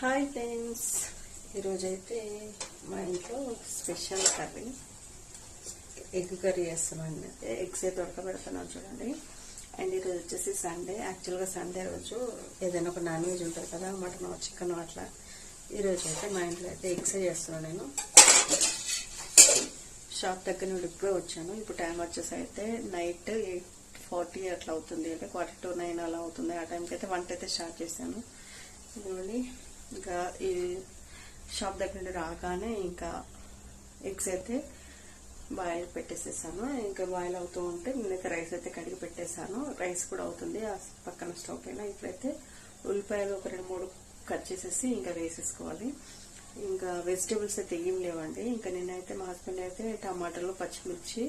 Hi friends ఈరోజైతే మా ఇంట్లో స్పెషల్ కర్రీ. ఎగ్ కర్రీ చేస్తున్నాను అయితే ఎగ్స్ అయితే ఉడకబెడుతున్నాను చూడండి. అండ్ ఈరోజు వచ్చేసి సండే. యాక్చువల్గా సండే రోజు ఏదైనా ఒక నాన్ వెజ్ ఉంటుంది కదా మటన్ చికెన్ అట్లా. ఈరోజు అయితే మా ఇంట్లో అయితే ఎగ్స్ చేస్తున్నాను నేను. షాప్ దగ్గర నుండి ఇప్పుడే వచ్చాను. ఇప్పుడు టైం వచ్చేసి అయితే నైట్ ఎయిట్ ఫార్టీ అట్లా అవుతుంది. అంటే క్వార్టర్ టు నైన్ అలా అవుతుంది. ఆ టైంకి అయితే వంట అయితే స్టార్ట్ చేశాను. ఇదిగోండి. ఇంకా ఈ షాప్ దగ్గర నుండి రాగానే ఇంకా ఎగ్స్ అయితే బాయిల్ పెట్టేసేసాను. ఇంకా బాయిల్ అవుతూ ఉంటే నేనైతే రైస్ అయితే కడిగి పెట్టేశాను రైస్ కూడా అవుతుంది. ఆ పక్కన స్టవ్ పైన ఇప్పుడైతే ఉల్లిపాయలు ఒక రెండు మూడు కట్ చేసేసి ఇంకా వేసేసుకోవాలి. ఇంకా వెజిటేబుల్స్ అయితే ఏం లేవండి. ఇంకా నేనైతే మా హస్బెండ్ అయితే టమాటాలు పచ్చిమిర్చి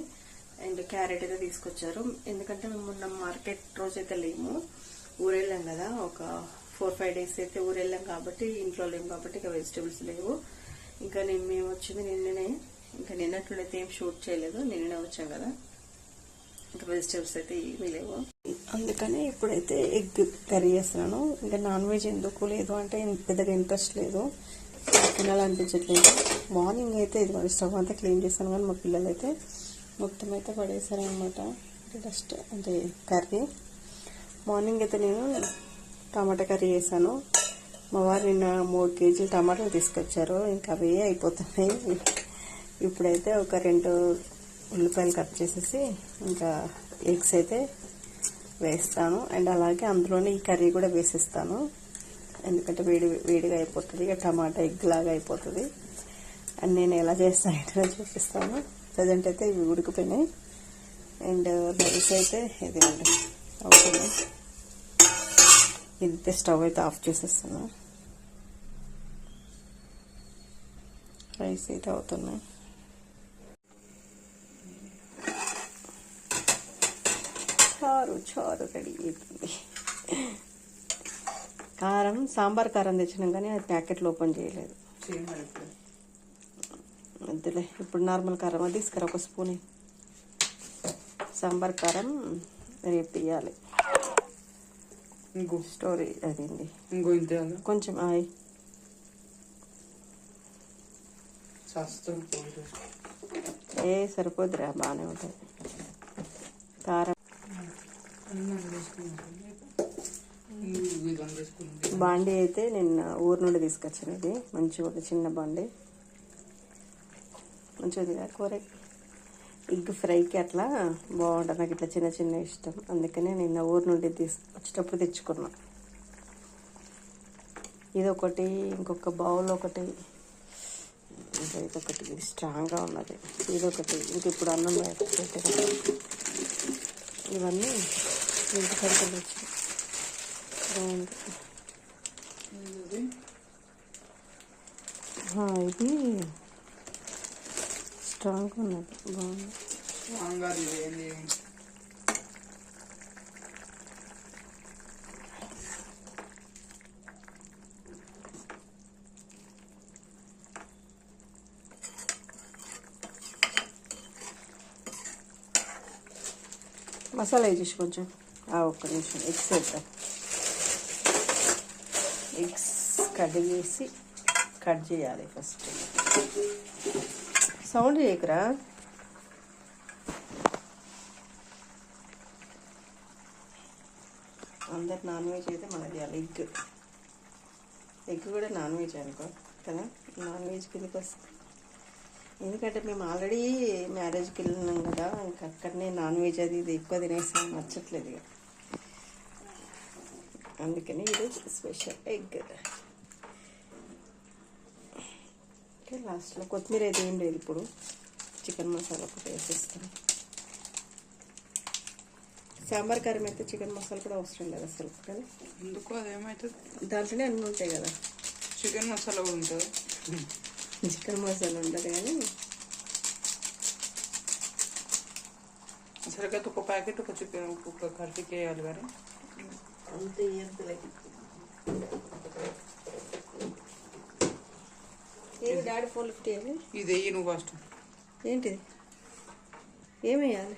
అండ్ క్యారెట్ అయితే తీసుకొచ్చారు. ఎందుకంటే మేము మొన్న మార్కెట్ రోజు అయితే లేము. ఊరెళ్ళాం కదా ఒక ఫోర్ ఫైవ్ డేస్ అయితే ఊరెళ్ళాం కాబట్టి ఇంట్లో లేము కాబట్టి ఇక వెజిటేబుల్స్ లేవు. ఇంకా నేను మేము వచ్చింది? నిన్ననే ఇంకా నిన్నట్లయితే ఏం షూట్ చేయలేదు. నిన్ననే వచ్చాం కదా. ఇంకా వెజిటేబుల్స్ అయితే ఏమీ లేవు. అందుకని ఇప్పుడైతే ఎగ్ కర్రీ చేస్తున్నాను. ఇంకా నాన్ వెజ్ ఎందుకు లేదు అంటే పెద్దగా ఇంట్రెస్ట్ లేదు. తినాలనిపించట్లేదు. మార్నింగ్ అయితే ఇది మరి స్టవ్ అంతా క్లీన్ చేస్తాను కానీ మా పిల్లలు అయితే మొత్తం అయితే పడేసారనమాట డస్ట్ అంటే కర్రీ. మార్నింగ్ అయితే నేను టమాటా కర్రీ చేశాను. మా వారు నిన్న మూడు కేజీలు టమాటాలు తీసుకొచ్చారు. ఇంకా అవే అయిపోతున్నాయి. ఇప్పుడైతే ఒక రెండు ఉల్లిపాయలు కట్ చేసేసి ఇంకా ఎగ్స్ అయితే వేస్తాను. అండ్ అలాగే అందులోనే ఈ కర్రీ కూడా వేసిస్తాను. ఎందుకంటే వేడి వేడిగా అయిపోతుంది. ఇక టమాటా ఎగ్ లాగా అయిపోతుంది. అండ్ నేను ఎలా చేస్తాను ఏంటో చూపిస్తాను. ప్రజెంట్ అయితే ఇవి ఉడికిపోయినాయి. అండ్ రైస్ అయితే ఇది అవుతుంది. ఇది స్టవ్ అయితే ఆఫ్ చేసేస్తాను రైస్ అయితే అవుతున్నాయి. చారు చారు రెడీ అవుతుంది కారం సాంబార్ కారం తెచ్చినాం కానీ అది ప్యాకెట్లు ఓపెన్ చేయలేదు. వద్దులే ఇప్పుడు నార్మల్ కారం అది తీసుకురా ఒక స్పూన్. సాంబార్ కారం రేపు ఇవ్వాలి ఇంకో స్టోరీ అదండి ఇంకో ఇంతే కొంచెం ఆయ్. ఏ సరిపోద్దిరా బాగానే ఉంటుంది. కారం బాండీ అయితే నిన్న ఊరు నుండి తీసుకొచ్చాను ఇది మంచిగా ఒక చిన్న బాండీ. మంచిగా కూర ఎగ్ ఫ్రైకి అట్లా బాగుంటుంది నాకు ఇట్లా చిన్న చిన్న ఇష్టం. అందుకనే నిన్న ఊరు నుండి తీసు వచ్చేటప్పుడు తెచ్చుకున్నా. ఇది ఒకటి ఇంకొక బౌల్ ఒకటి. ఇంకా ఇదొకటి. ఇది స్ట్రాంగ్గా ఉన్నది. ఇదొకటి. ఇంక ఇప్పుడు అన్నం పెట్టాను ఇవన్నీ ఇంటి సరుకులు వచ్చాయి ఇది స్ట్రాంగ్ ఉన్నది. బాగుంది. మసాలా వేసేసి కొంచెం. ఆ, ఒక్క నిమిషం. ఎగ్స్ వేద్దాం. ఎగ్స్ కడిగేసి కట్ చేయాలి ఫస్ట్. సౌండ్ చేయకురా. అందరు నాన్ వెజ్ అయితే మన చేయాలి. ఎగ్. ఎగ్ కూడా నాన్ వెజ్ అనుకో కదా? నాన్ వెజ్ కిందకి వస్తుంది ఎందుకంటే మేము ఆల్రెడీ మ్యారేజ్కి వెళ్ళినాం కదా ఇంకా అక్కడనే నాన్ వెజ్ అది ఇది ఎక్కువ తినేసాం నచ్చట్లేదు అందుకని ఈరోజు స్పెషల్ ఎగ్. ఓకే లాస్ట్లో కొత్తిమీర అయితే ఏం లేదు ఇప్పుడు. చికెన్ మసాలా ఒకటి వేసేస్తాను. సాంబార్ కారం అయితే చికెన్ మసాలా కూడా అవసరం లేదు అసలు కానీ ఎందుకు అదేమవుతుంది దాంట్లోనే అన్నీ ఉంటాయి కదా. చికెన్ మసాలా కూడా ఉంటుంది? చికెన్ మసాలా ఉండదు కానీ సరిగ్గా ఒక ప్యాకెట్ ఒక చికెన్ ఒక కర్రీకి వేయాలి కానీ. అంతే ఎంతలే ఏమి డాడీ లిఫ్ట్ చేయాలి ఇది వెయ్యి నువ్వు ఫస్ట్. ఏంటిది? ఏమి వేయాలి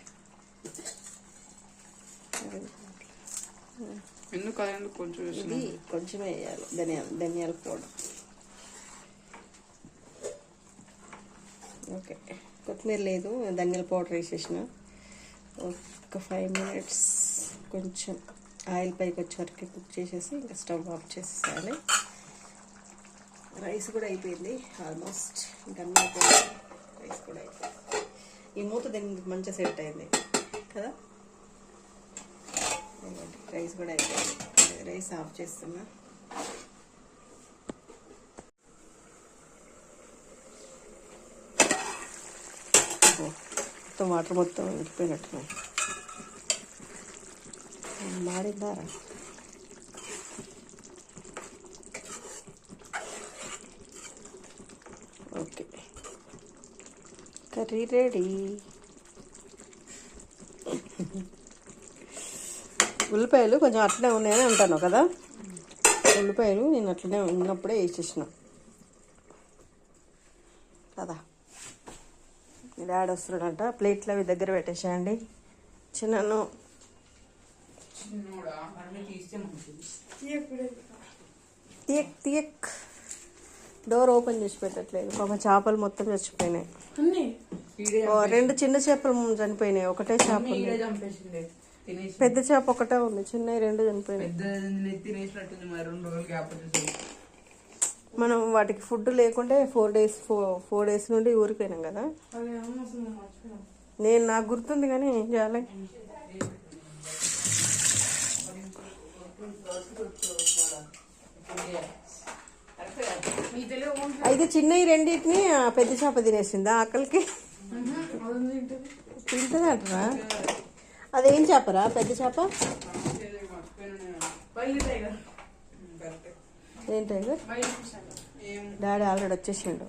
ఎందుకు అది కొంచెం ఇది కొంచెమే వేయాలి. ధనియాల ధనియాల పౌడర్. ఓకే. కొత్తిమీర లేదు. ధనియాల పౌడర్ వేసేసిన. ఒక ఫైవ్ మినిట్స్ కొంచెం ఆయిల్ పైకి వచ్చే వరకు కుక్ చేసేసి ఇంకా స్టవ్ ఆఫ్ చేసేసాలి రైస్ కూడా అయిపోయింది ఆల్మోస్ట్ ఇంకా అన్నీ అయిపోయింది. రైస్ కూడా అయిపోయింది. ఈ మూత దీనికి మంచిగా సెట్ అయింది కదా? రైస్ కూడా అయిపోయింది. రైస్ ఆఫ్ చేస్తున్నా. మొత్తం వాటర్ మొత్తం వెళ్ళిపోయినట్టు మారిందారా ఓకే కర్రీ రెడీ. ఉల్లిపాయలు కొంచెం అట్లనే ఉన్నాయని అంటాను కదా? ఉల్లిపాయలు నేను అట్లనే ఉన్నప్పుడే వేసేసిన. కదా మీ డాడీ వస్తున్నాడంట ప్లేట్లు అవి దగ్గర పెట్టేసేయండి. చిన్నను తీయక్ తీయక్. డోర్ ఓపెన్ చేసి పెట్టట్లేదు. పాపం చేపలు మొత్తం చచ్చిపోయినాయి. అన్నీ. ఈడే ఓ, రెండు చిన్న చేపలు చనిపోయినాయి. ఒకటే చేప పెద్ద చేప ఒకటే ఉంది. చిన్నవి రెండు చనిపోయినాయి. మనం వాటికి ఫుడ్ లేకుంటే ఫోర్ డేస్ ఫోర్ డేస్ నుండి ఊరిపోయినాం కదా. నేను నాకు గుర్తుంది కానీ ఏం చేయాలి? తెలియదు అయితే చిన్నవి రెండింటిని ఆ పెద్ద చేప తినేసింది ఆకలికి? తింటుంది అంటారా అదేం చేపరా పెద్ద చేప? ఏం డాడీ ఆల్రెడీ వచ్చేసిండు.